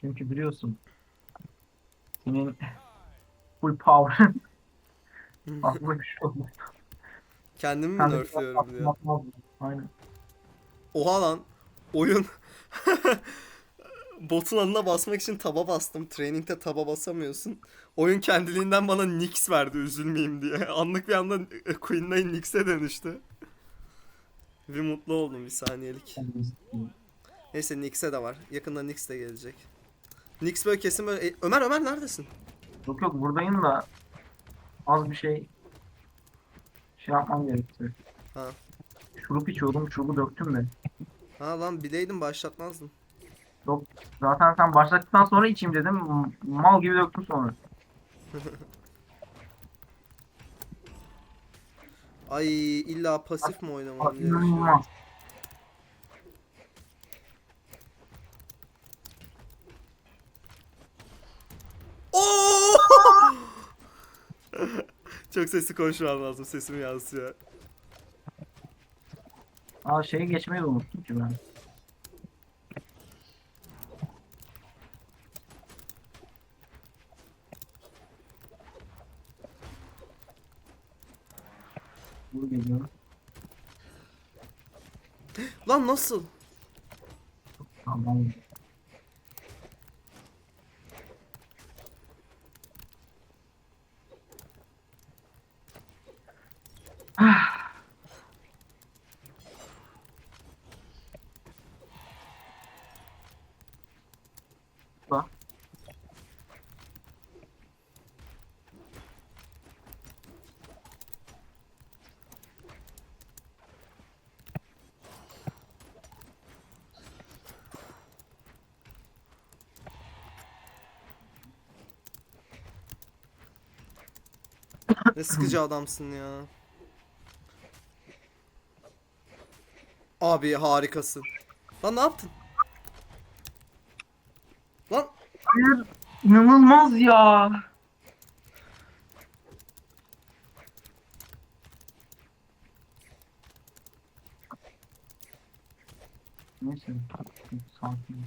Çünkü biliyorsun. Senin full power. Aklıma bir şey oldu. Kendimi mi nerfliyorum diyor. Aynen. Oha lan. Oyun. Botun adına basmak için taba bastım. Training'de taba basamıyorsun. Oyun kendiliğinden bana Nix verdi üzülmeyeyim diye. Anlık bir anda e, Queen Nine Nix'e dönüştü. Bir mutlu oldum bir saniyelik. Neyse Nix'e de var. Yakında Nix de gelecek. Nix böyle kesin böyle... E, Ömer Ömer neredesin? Yok yok buradayım da az bir şey şey yapmam gerekti. Ha. Şurup içiyordum, şurubu döktüm de. Ha lan bileydim başlatmazdım. Yok zaten sen başladıktan sonra içeyim dedim. Mal gibi döktüm sonra. Ay illa pasif mi oynamam gerekiyor? İnanılmaz. Oo! Çok sesli konuşmam lazım. Sesim yansıyor. Aa şeyi geçmeyi de unuttum ki ben. Bu geliyor. Lan nasıl? Tamam. Ne sıkıcı adamsın ya. Abi harikasın. Lan ne yaptın? Lan Hayır, inanılmaz ya. Neyse, sakin.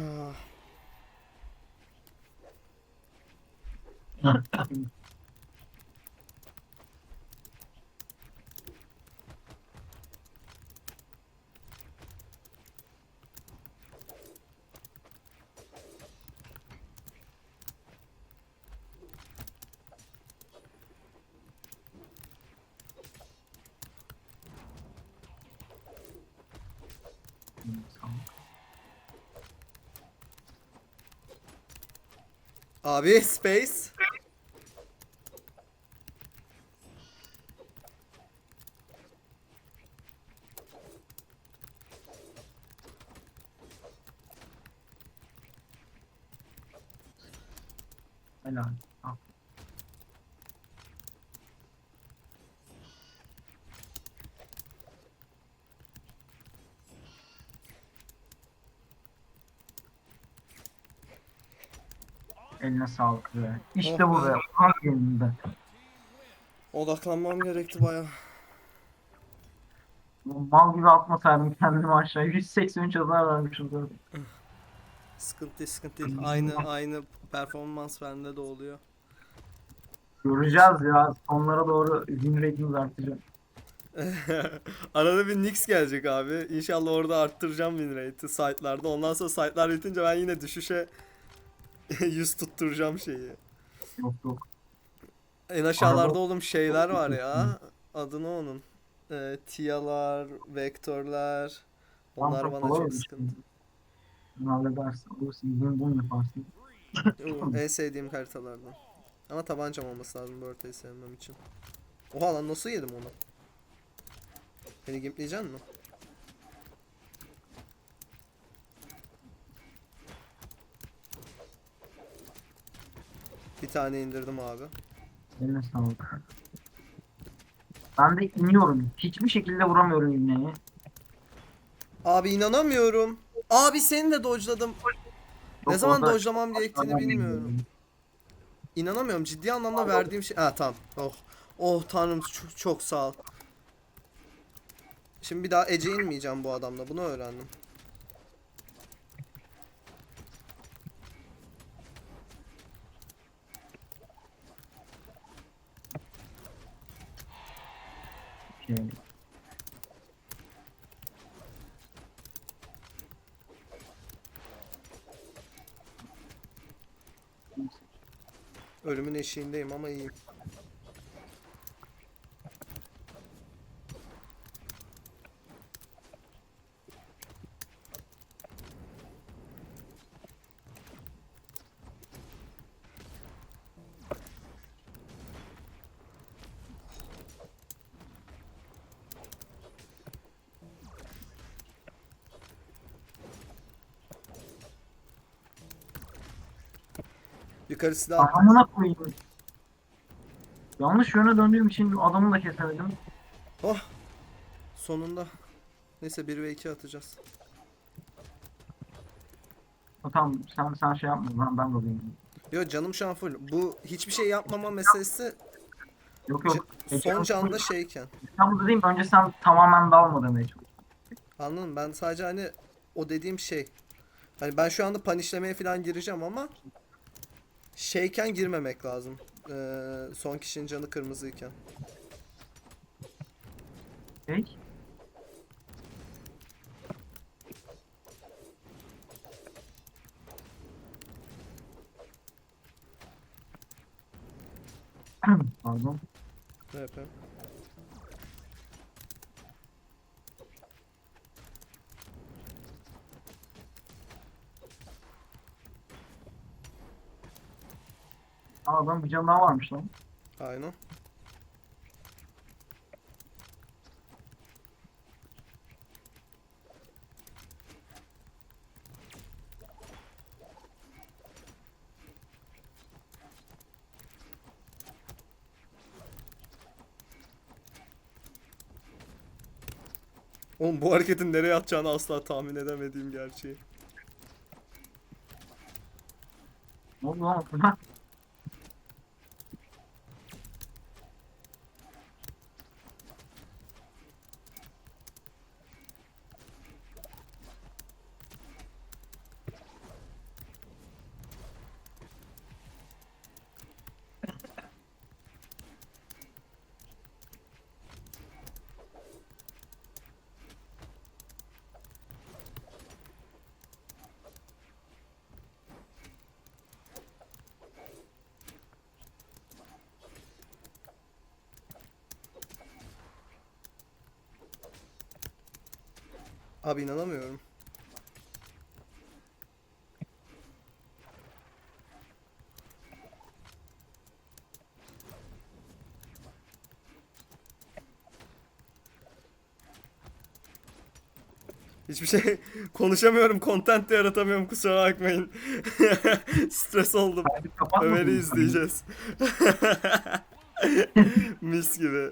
Ah. Abi space. Helal. Al. Eline sağlık be. İşte Oh bu be. Tam yerinde. Odaklanmam gerekti baya. Mal gibi atmasaydım kendimi aşağı. 183 hasar vermişim zaten. Sıkıntı değil, sıkıntı değil. Aynı aynı performans bende de oluyor. Göreceğiz ya. Sonlara doğru win rate'imiz artacak. Arada bir Nix gelecek abi. İnşallah orada arttıracağım win rate'i site'larda. Ondan sonra site'lar bitince ben yine düşüşe yüz tutturacağım şeyi. Yok yok. En aşağılarda Araba- oğlum şeyler var ya. Adını onun. e, tiyalar, vektörler. Onlar bana çok şey. sıkıntı. Bunu halledersin. Olursun. Bunu bunu yaparsın. Oo, en sevdiğim haritalardan. Ama tabancam olması lazım bu haritayı sevmem için. Oha lan nasıl yedim onu? Beni gimpleyecek mi? Bir tane indirdim abi. Eline sağlık. Ben de iniyorum. Hiçbir şekilde vuramıyorum ibneyi. Abi inanamıyorum. Abi seni de dodge'ladım. Çok ne zaman orada- dodge'lamam gerektiğini bilmiyorum. İnanamıyorum. Ciddi anlamda verdiğim şey... Ha tamam. Oh. Oh tanrım çok, çok sağ ol. Şimdi bir daha Ece inmeyeceğim bu adamla. Bunu öğrendim. Ölümün eşiğindeyim ama iyiyim. Yukarısı da Adamına koyayım. Yanlış yöne döndüğüm için adamı da kesemedim. Oh. Sonunda. Neyse 1 ve 2 atacağız. Ha, Tamam sen sen şey yapma ben ben buradayım. Yo canım şu an full. Bu hiçbir şey yapmama meselesi Yok yok. c- son canda şeyken. Sen burada değil mi? Önce sen tamamen dalma demeye çalışıyorsun. Anladın mı? Ben sadece hani o dediğim şey. Hani ben şu anda panişlemeye falan gireceğim ama şeyken girmemek lazım. Ee, son kişinin canı kırmızıyken. Peki. Pardon. Ne yapayım? Adam bir can daha varmış lan. Aynen. Oğlum bu hareketin nereye atacağını asla tahmin edemediğim gerçeği. Ne oldu lan? Abi inanamıyorum. Hiçbir şey konuşamıyorum, content de yaratamıyorum kusura bakmayın. Stres oldum. Ömer'i izleyeceğiz. Mis gibi.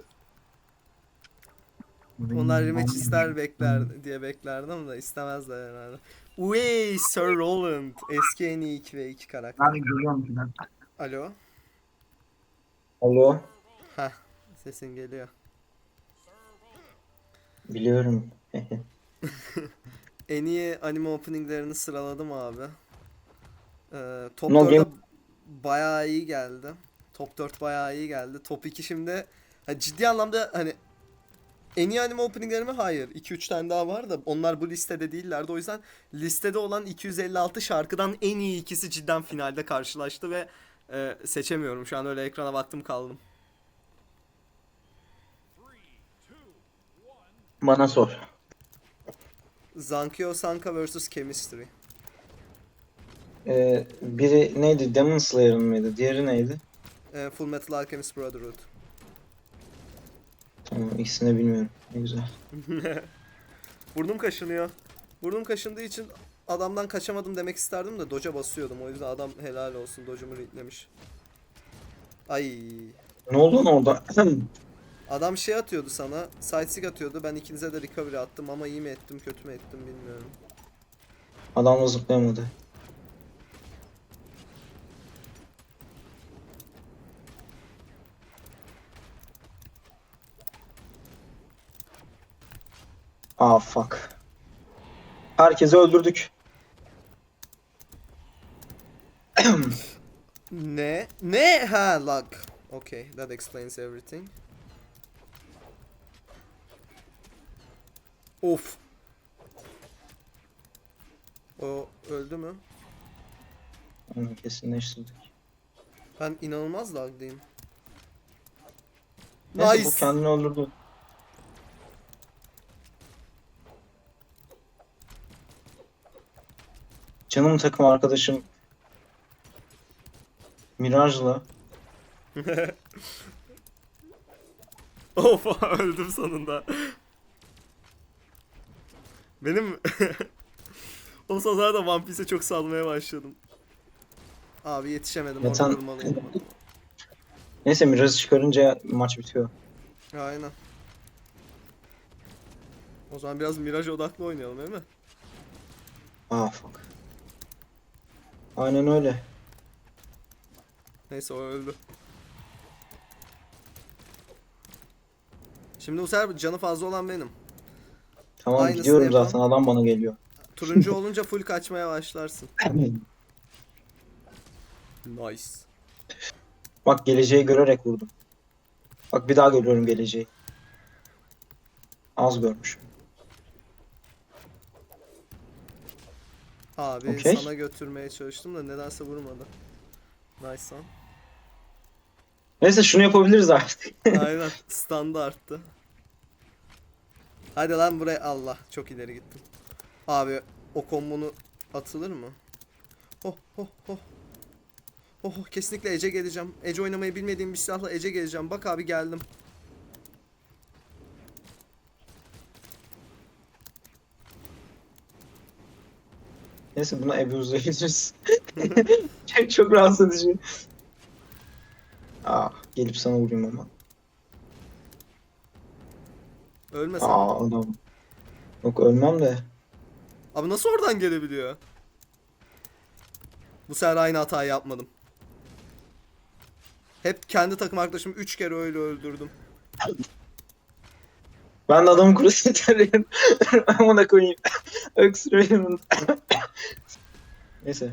Onlar rematch ister bekler diye beklerdim da istemezler herhalde. Uey Sir Roland. Eski en iyi 2 ve 2 karakter. Ben de görüyorum ki ben. Alo. Alo, Heh. Sesin geliyor. biliyorum. En iyi anime openinglerini sıraladım abi. Ee, top No 4'e game. bayağı iyi geldi. Top 4 bayağı iyi geldi. Top 2 şimdi ha, ciddi anlamda hani en iyi anime openinglerimi hayır. 2-3 tane daha var da onlar bu listede değillerdi. O yüzden listede olan 256 şarkıdan en iyi ikisi cidden finalde karşılaştı ve e, seçemiyorum. Şu an öyle ekrana baktım kaldım. Bana sor. Zankyo Sanka vs Chemistry. Ee, biri neydi? Demon Slayer'ın mıydı? Diğeri neydi? Ee, Full Metal Alchemist Brotherhood. Tamam ikisini bilmiyorum. Ne güzel. Burnum kaşınıyor. Burnum kaşındığı için adamdan kaçamadım demek isterdim de doca basıyordum. O yüzden adam helal olsun documu readlemiş. Ay. Ne oldu lan orada? Adam şey atıyordu sana. Sightseek atıyordu. Ben ikinize de recovery attım ama iyi mi ettim kötü mü ettim bilmiyorum. Adam da zıplayamadı. Ah fuck. Herkesi öldürdük. Ne? Ne? Ha lag. Okay, that explains everything. Of. O öldü mü? Onu kesinleştirdik. Ben inanılmaz lagdayım. Neyse Nice. bu kendini öldürdü. Canım takım arkadaşım Miraj'la of öldüm sonunda. Benim o sırada One Piece'e çok salmaya başladım. Abi yetişemedim orada durmalıydım. Neyse Miraj'ı çıkarınca maç bitiyor. Aynen. O zaman biraz Mirage odaklı oynayalım değil mi? Ah fuck. Aynen öyle. Neyse o öldü. Şimdi bu sefer canı fazla olan benim. Tamam Aynısını gidiyorum yapalım. zaten adam bana geliyor. Turuncu olunca full kaçmaya başlarsın. Nice. Bak geleceği görerek vurdum. Bak bir daha görüyorum geleceği. Az görmüşüm. Abi Okey. sana götürmeye çalıştım da nedense vurmadı. Nice lan. Neyse şunu yapabiliriz artık. Aynen. Standı arttı. Hadi lan buraya Allah. Çok ileri gittim. Abi o kombonu atılır mı? Oh oh oh. Oh oh, kesinlikle Ece geleceğim. Ece oynamayı bilmediğim bir silahla Ece geleceğim. Bak abi geldim. Neyse buna abuse'layabiliriz. çok, çok rahatsız edici. Ah gelip sana vurayım ama. Ölmesem. Aa adam. Yok ölmem de. Abi nasıl oradan gelebiliyor? Bu sefer aynı hatayı yapmadım. Hep kendi takım arkadaşımı 3 kere öyle öldürdüm. Ben de adamın kurusunu tarıyorum. Amına koyayım. Öksürüyorum. Neyse.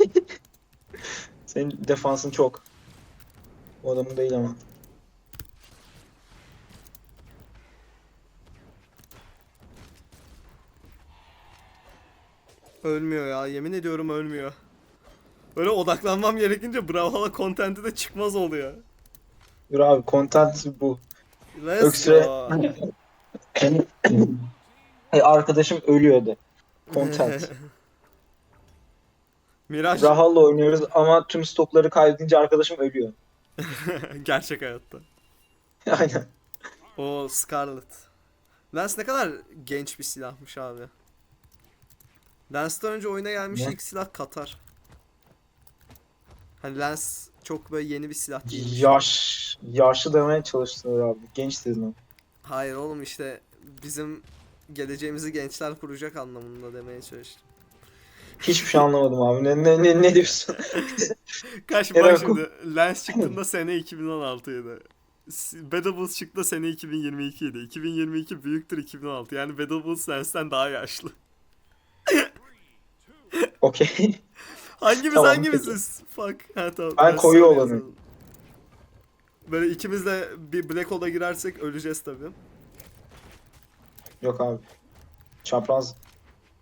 Senin defansın çok. O adamın değil ama. Ölmüyor ya yemin ediyorum ölmüyor. Böyle odaklanmam gerekince Brawlhalla content'i de çıkmaz oluyor. Dur abi content bu. Let's Öksüre. go. Hey, arkadaşım ölüyordu. Content. Miraj Rahalla oynuyoruz ama tüm stokları kaybedince arkadaşım ölüyor. gerçek hayatta. Aynen. O Scarlet. Lance ne kadar genç bir silahmış abi. Lance'dan önce oyuna gelmiş Ne? ilk silah Katar. Hani Lance çok böyle yeni bir silah değil. Yaş, yaşlı demeye çalıştılar abi. Genç dedin. Hayır oğlum işte bizim geleceğimizi gençler kuracak anlamında demeye çalıştım. Hiçbir şey anlamadım abi. Ne, ne, ne, ne diyorsun? Kaç bak şimdi Lens çıktığında sene 2016'ydı. S- Battle Bulls çıktı sene 2022 idi. 2022 büyüktür 2016. Yani Battle Bulls Lens'ten daha yaşlı. Okey. Hangimiz Tamam, hangimiziz? Fuck. Ha, tamam. Ben koyu sana olanım. yazalım. Böyle ikimiz de bir Black Hole'a girersek öleceğiz tabii. Yok abi. Çapraz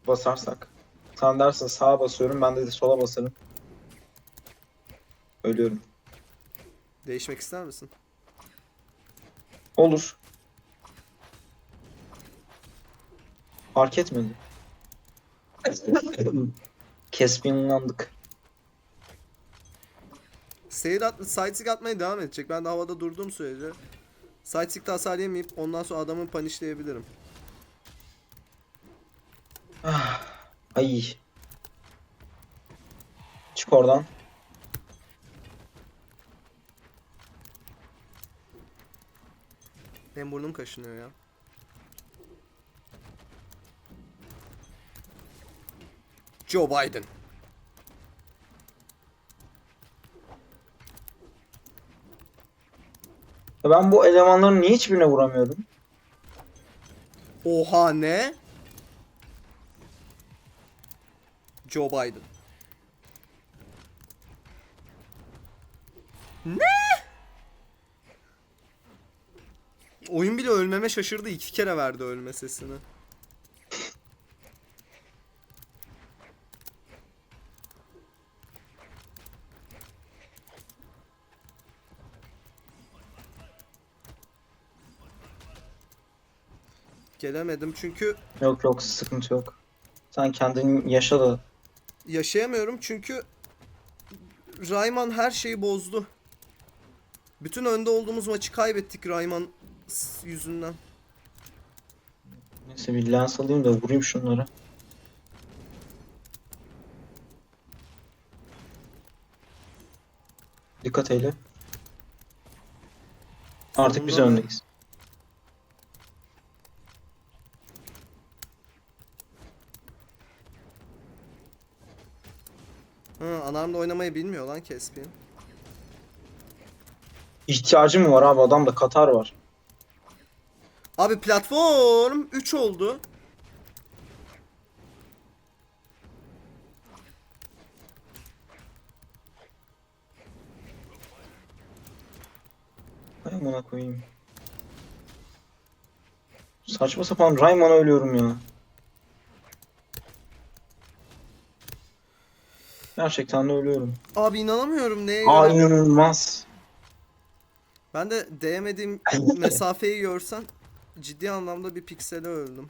basarsak. Sen dersin sağa basıyorum ben de sola basarım. Ölüyorum. Değişmek ister misin? Olur. Fark etmedi. Caspian'landık. Seyir at, sightseeing atmaya devam edecek. Ben de havada durduğum sürece sightseeing'de hasar yemeyip ondan sonra adamı punishleyebilirim. Ay. Çık oradan. Benim burnum kaşınıyor ya. Joe Biden. Ben bu elemanların niye hiçbirine vuramıyorum? Oha ne? Joe Biden. Ne? Oyun bile ölmeme şaşırdı. iki kere verdi ölme sesini. Gelemedim çünkü Yok yok sıkıntı yok. Sen kendin yaşa da. Yaşayamıyorum çünkü Rayman her şeyi bozdu. Bütün önde olduğumuz maçı kaybettik Rayman s- yüzünden. Neyse bir lens alayım da vurayım şunları. Dikkat eyle. Artık biz Sonunda öndeyiz. Anamda oynamayı bilmiyor lan Caspian. İhtiyacı mı var abi? Adamda Katar var. Abi platform 3 oldu. Hay amına koyayım. Saçma sapan Rayman'a ölüyorum ya. Gerçekten de ölüyorum. Abi inanamıyorum neye Aa göre. inanılmaz. Ben de değmediğim mesafeyi görsen ciddi anlamda bir piksele öldüm.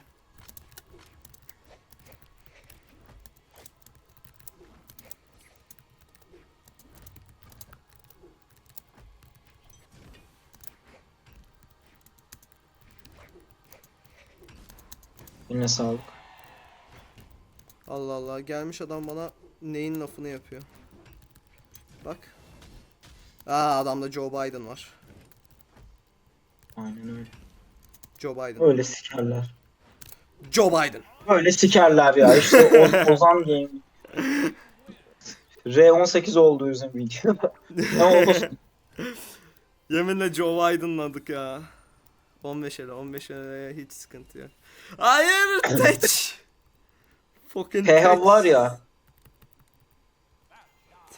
Yine sağlık. Allah Allah gelmiş adam bana neyin lafını yapıyor. Bak. Aa adamda Joe Biden var. Aynen öyle. Joe Biden. Öyle sikerler. Joe Biden. Öyle sikerler ya. İşte o, Ozan Game. R18 oldu yüzüm videoda. ne oldu? Yeminle Joe Biden'ladık ya. 15 ele 15 ele hiç sıkıntı yok. Hayır teç. Fucking teç. var ya.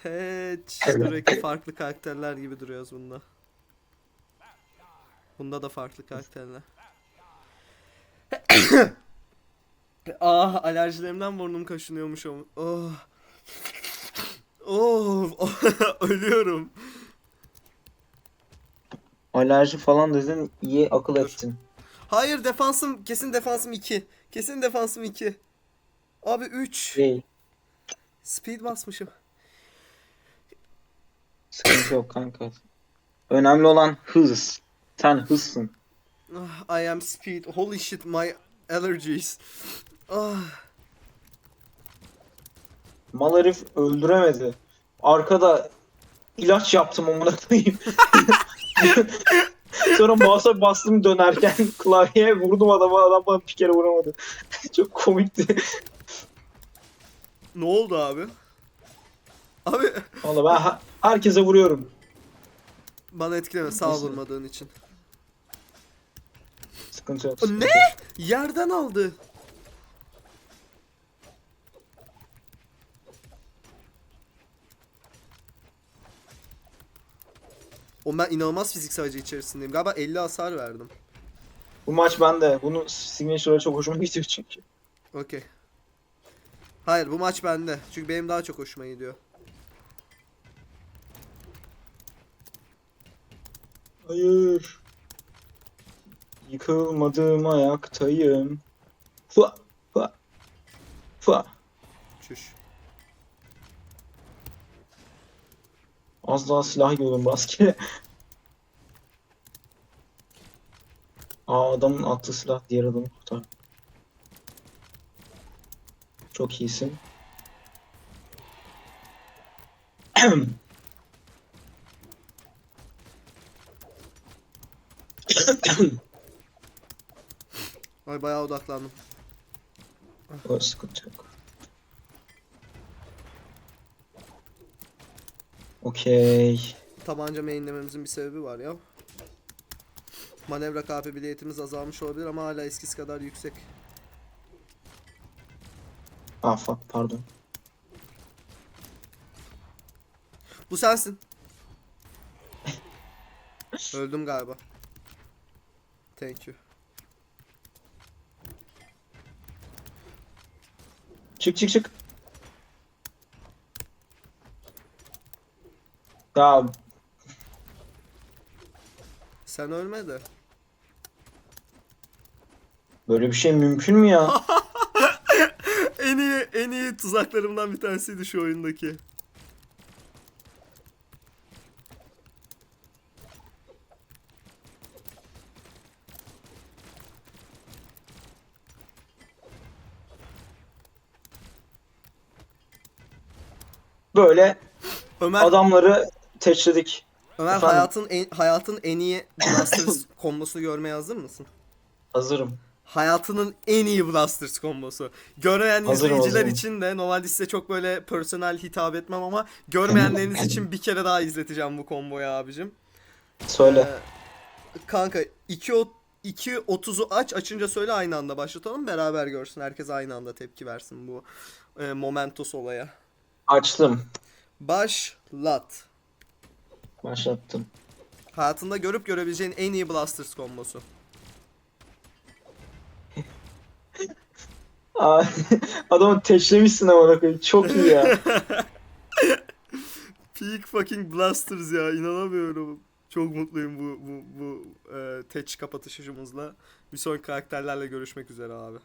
Teç. Sürekli farklı karakterler gibi duruyoruz bunda. Bunda da farklı karakterler. ah alerjilerimden burnum kaşınıyormuş. Oh. Oh, ölüyorum. Alerji falan dedin iyi akıl Dur. ettin. Hayır defansım kesin defansım 2. Kesin defansım 2. Abi 3. Değil. Speed basmışım. Sıkıntı yok kanka. Önemli olan hız. Sen hızsın. Ah, I am speed. Holy shit my allergies. Ah. Mal herif öldüremedi. Arkada ilaç yaptım amına koyayım. Sonra mouse'a bastım dönerken klavyeye vurdum adama adam bana bir kere vuramadı. Çok komikti. Ne oldu abi? Abi Valla ben herkese vuruyorum. bana etkileme sağ Neyse. vurmadığın için. Sıkıntı yok. Sıkıntı ne? yok. Yerden aldı. O ben inanılmaz fiziksel acı içerisindeyim. Galiba 50 hasar verdim. Bu maç bende. Bunu signature'a çok hoşuma gidiyor çünkü. Okey. Hayır bu maç bende. Çünkü benim daha çok hoşuma gidiyor. Hayır. Yıkılmadım ayaktayım. Hua! Fua. Çüş. Az daha silah yiyordum rastgele. Aa adamın attığı silah diğer adamı kurtar. Çok iyisin. Ay bayağı odaklandım. O sıkıntı yok. Okey. Tabanca mainlememizin bir sebebi var ya. Manevra kabiliyetimiz azalmış olabilir ama hala eskisi kadar yüksek. Ah fuck pardon. Bu sensin. Öldüm galiba. Thank you. Çık çık çık. Ya Sen ölme de. böyle bir şey mümkün mü ya? En iyi en iyi tuzaklarımdan bir tanesiydi şu oyundaki. Böyle Ömer adamları teçledik. Ömer Efendim? hayatın en, hayatın en iyi Blasters kombosunu görmeye hazır mısın? Hazırım. Hayatının en iyi Blasters kombosu. Görmeyen Hazırım, izleyiciler hazırım. için de normalde size çok böyle personel hitap etmem ama görmeyenleriniz için bir kere daha izleteceğim bu komboyu abicim. Söyle. Ee, kanka 2 o 2.30'u aç açınca söyle aynı anda başlatalım beraber görsün. Herkes aynı anda tepki versin bu e, Momentos olaya. Açtım. Başlat. Başlattım. Hayatında görüp görebileceğin en iyi Blasters kombosu. Aa, adamı teçlemişsin ama koyayım. Çok iyi ya. Peak fucking Blasters ya inanamıyorum. Çok mutluyum bu bu bu e, teç kapatışımızla. Bir sonraki karakterlerle görüşmek üzere abi.